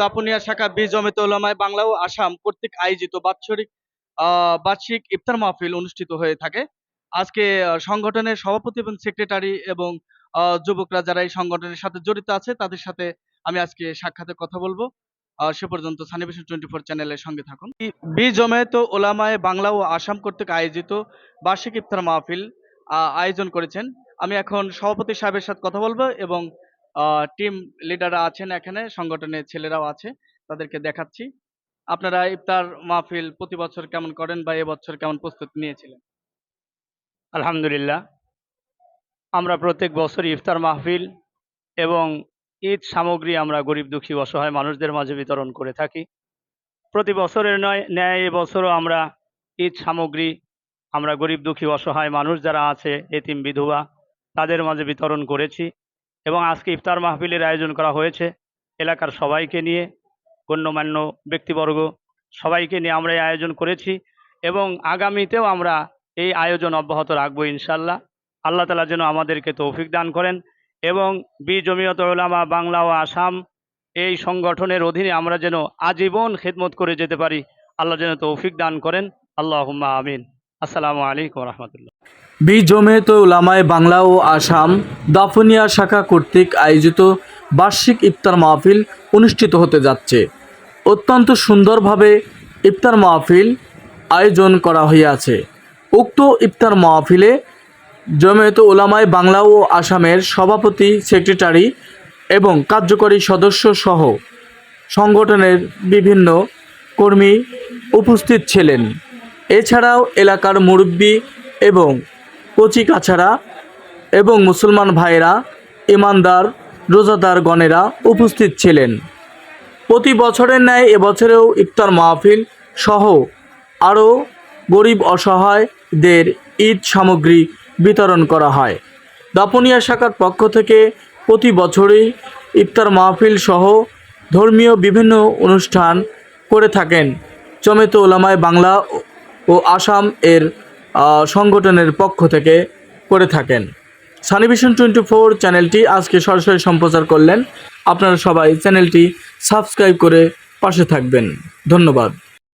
দাপুনিয়া শাখা বি জমিত ওলামায় বাংলা ও আসাম কর্তৃক আয়োজিত বাৎসরিক বার্ষিক ইফতার মাহফিল অনুষ্ঠিত হয়ে থাকে। আজকে সংগঠনের সভাপতি এবং সেক্রেটারি এবং যুবকরা যারা এই সংগঠনের সাথে জড়িত আছে, তাদের সাথে আমি আজকে সাক্ষাতে কথা বলব। সে পর্যন্ত সানিভিশন টোয়েন্টি ফোর চ্যানেলের সঙ্গে থাকুন। বি জমায়েত ওলামায় বাংলা ও আসাম কর্তৃক আয়োজিত বার্ষিক ইফতার মাহফিল আয়োজন করেছেন। আমি এখন সভাপতি সাহেবের সাথে কথা বলব এবং টিম লিডাররা আছেন এখানে, সংগঠনের ছেলেরাও আছে, তাদেরকে দেখাচ্ছি। আপনারা ইফতার মাহফিল প্রতি বছর কেমন করেন বা এবছর কেমন প্রস্তুতি নিয়েছিলেন? আলহামদুলিল্লাহ। আমরা প্রত্যেক বছর ইফতার মাহফিল এবং ঈদ সামগ্রী আমরা গরিব দুঃখী অসহায় মানুষদের মাঝে বিতরণ করে থাকি। প্রতি বছরের নয়, ন্যায় এবছরও আমরা ঈদ সামগ্রী, আমরা গরিব দুঃখী অসহায় মানুষ যারা আছে, এতিম বিধবা, তাদের মাঝে বিতরণ করেছি। এবং আজকে ইফতার মাহফিলের আয়োজন করা হয়েছে। এলাকার সবাইকে নিয়ে, গণ্যমান্য ব্যক্তিবর্গ, সবাইকে নিয়ে আমরা এই আয়োজন করেছি এবং আগামীতেও আমরা এই আয়োজন অব্যাহত রাখব ইনশাল্লাহ আল্লাহ তালা যেন আমাদেরকে তৌফিক দান করেন এবং বি জমিয়ত ওলামা বাংলা ও আসাম এই সংগঠনের অধীনে আমরা যেন আজীবন খেদমত করে যেতে পারি। আল্লাহ যেন তৌফিক দান করেন। আল্লাহ আমিন। আসসালামু আলাইকুম রহমতুল্লাহ। বি জমেত উলামায় বাংলা ও আসাম দাফনিয়া শাখা কর্তৃক আয়োজিত বার্ষিক ইফতার মাহফিল অনুষ্ঠিত হতে যাচ্ছে। অত্যন্ত সুন্দরভাবে ইফতার মাহফিল আয়োজন করা হইয়াছে। উক্ত ইফতার মাহফিলে জমেত উলামায় বাংলা ও আসামের সভাপতি, সেক্রেটারি এবং কার্যকরী সদস্য সহ সংগঠনের বিভিন্ন কর্মী উপস্থিত ছিলেন। এছাড়াও এলাকার মুরব্বী এবং কচি কাছাড়া এবং মুসলমান ভাইয়েরা, ইমানদার, রোজাদার গণেরা উপস্থিত ছিলেন। প্রতি বছরের ন্যায় এবছরেও ইফতার মাহফিল সহ আরও গরিব অসহায়দের ঈদ সামগ্রী বিতরণ করা হয়। দাপনিয়া শাখার পক্ষ থেকে প্রতি বছরই ইফতার মাহফিল সহ ধর্মীয় বিভিন্ন অনুষ্ঠান করে থাকেন। চমেত ওলামায় বাংলা ও আসাম এর সংগঠনের পক্ষ থেকে করে থাকেন। সানিভিশন টোয়েন্টি ফোর চ্যানেলটি আজকে সরাসরি সম্প্রচার করলেন। আপনারা সবাই চ্যানেলটি সাবস্ক্রাইব করে পাশে থাকবেন। ধন্যবাদ।